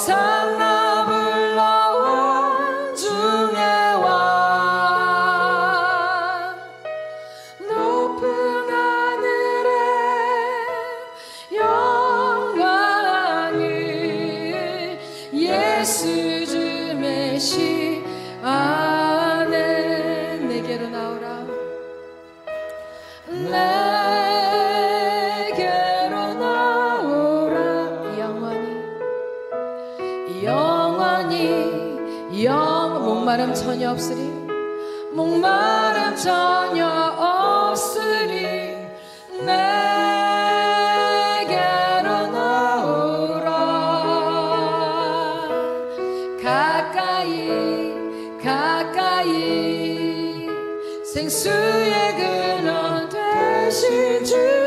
서 가까이 가까이 생수의 근원 되신 주.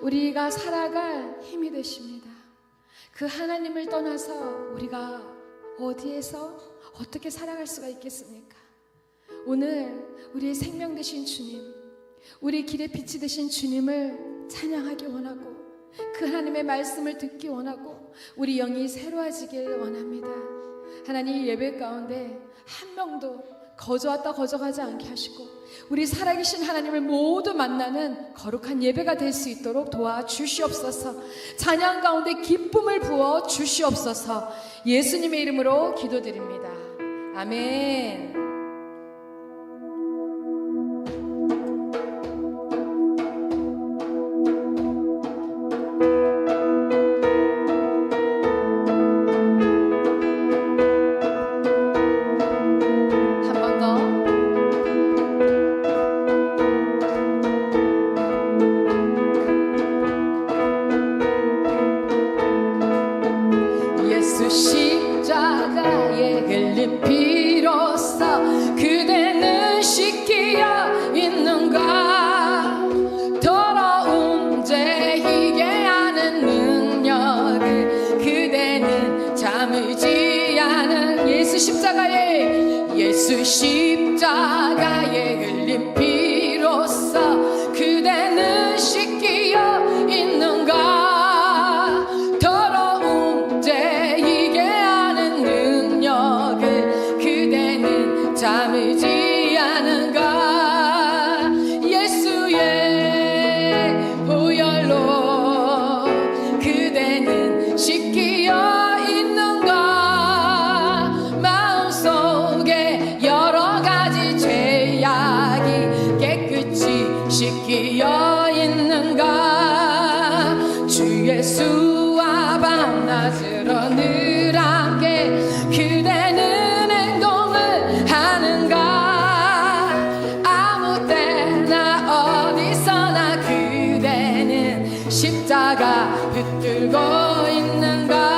우리가 살아갈 힘이 되십니다. 그 하나님을 떠나서 우리가 어디에서 어떻게 살아갈 수가 있겠습니까? 오늘 우리의 생명 되신 주님, 우리 길의 빛이 되신 주님을 찬양하기 원하고 그 하나님의 말씀을 듣기 원하고 우리 영이 새로워지길 원합니다. 하나님 예배 가운데 한 명도 거저왔다 거저가지 않게 하시고 우리 살아계신 하나님을 모두 만나는 거룩한 예배가 될 수 있도록 도와주시옵소서. 찬양 가운데 기쁨을 부어 주시옵소서. 예수님의 이름으로 기도드립니다. 아멘. 즐거 있는가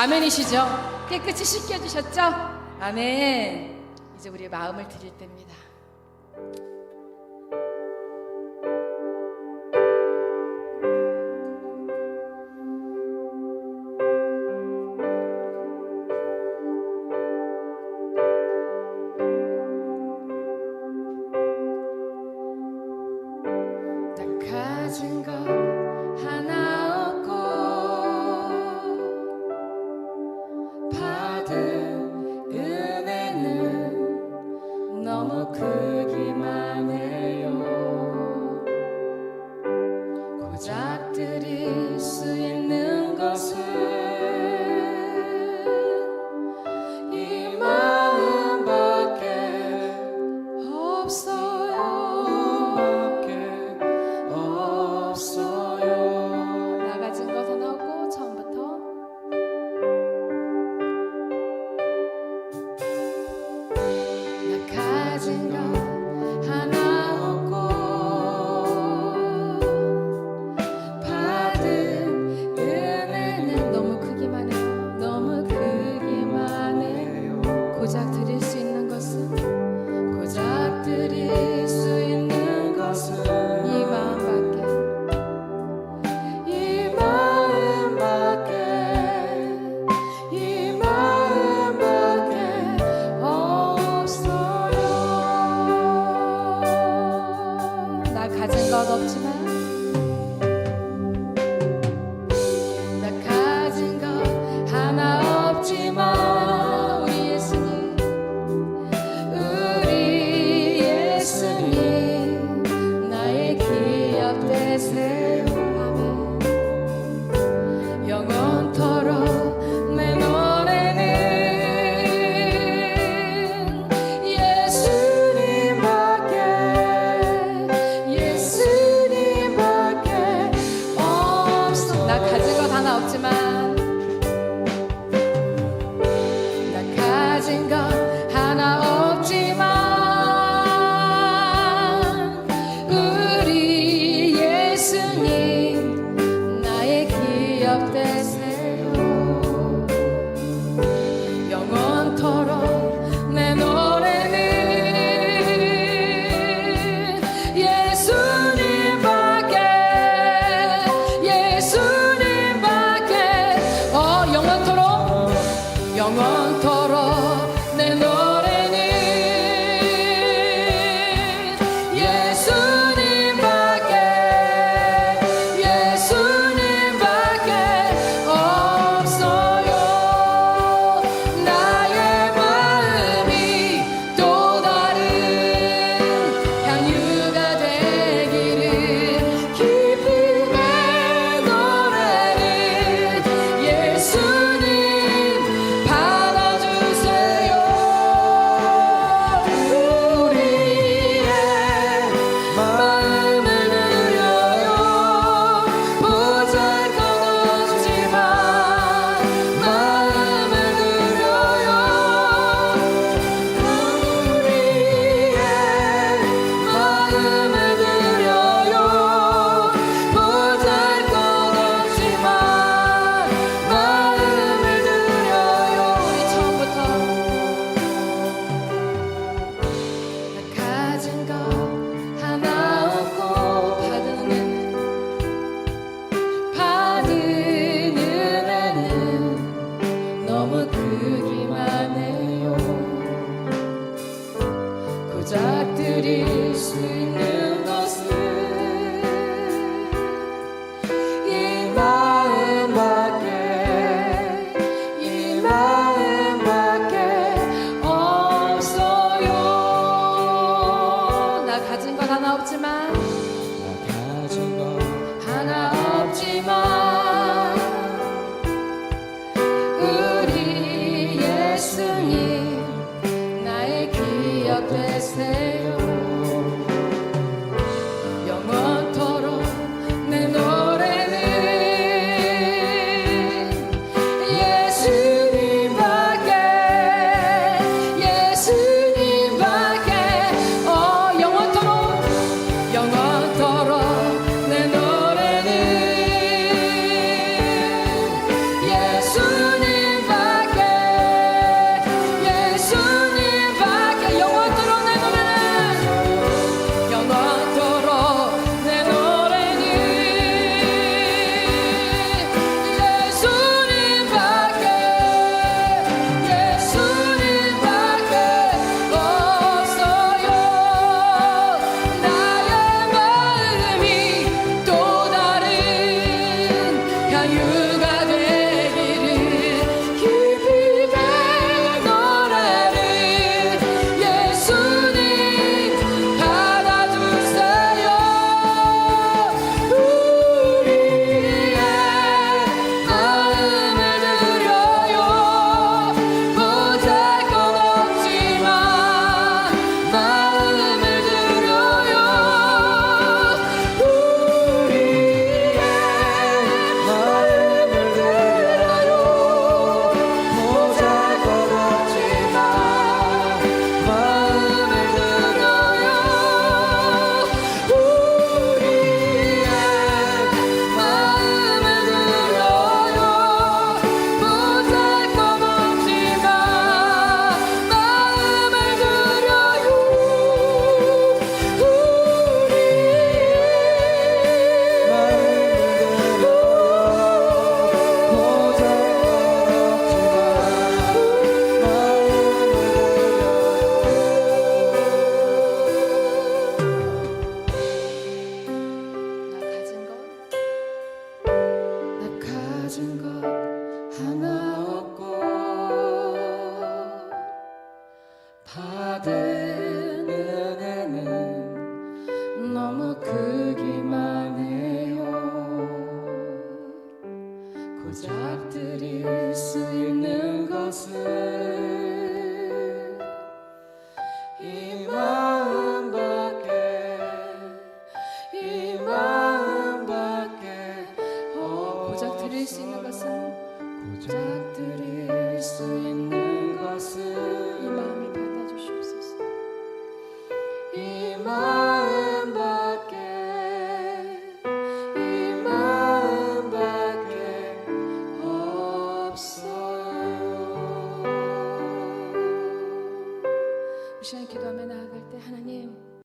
아멘이시죠? 깨끗이 씻겨주셨죠? 아멘. 이제 우리의 마음을 드릴 때입니다. Lord bless the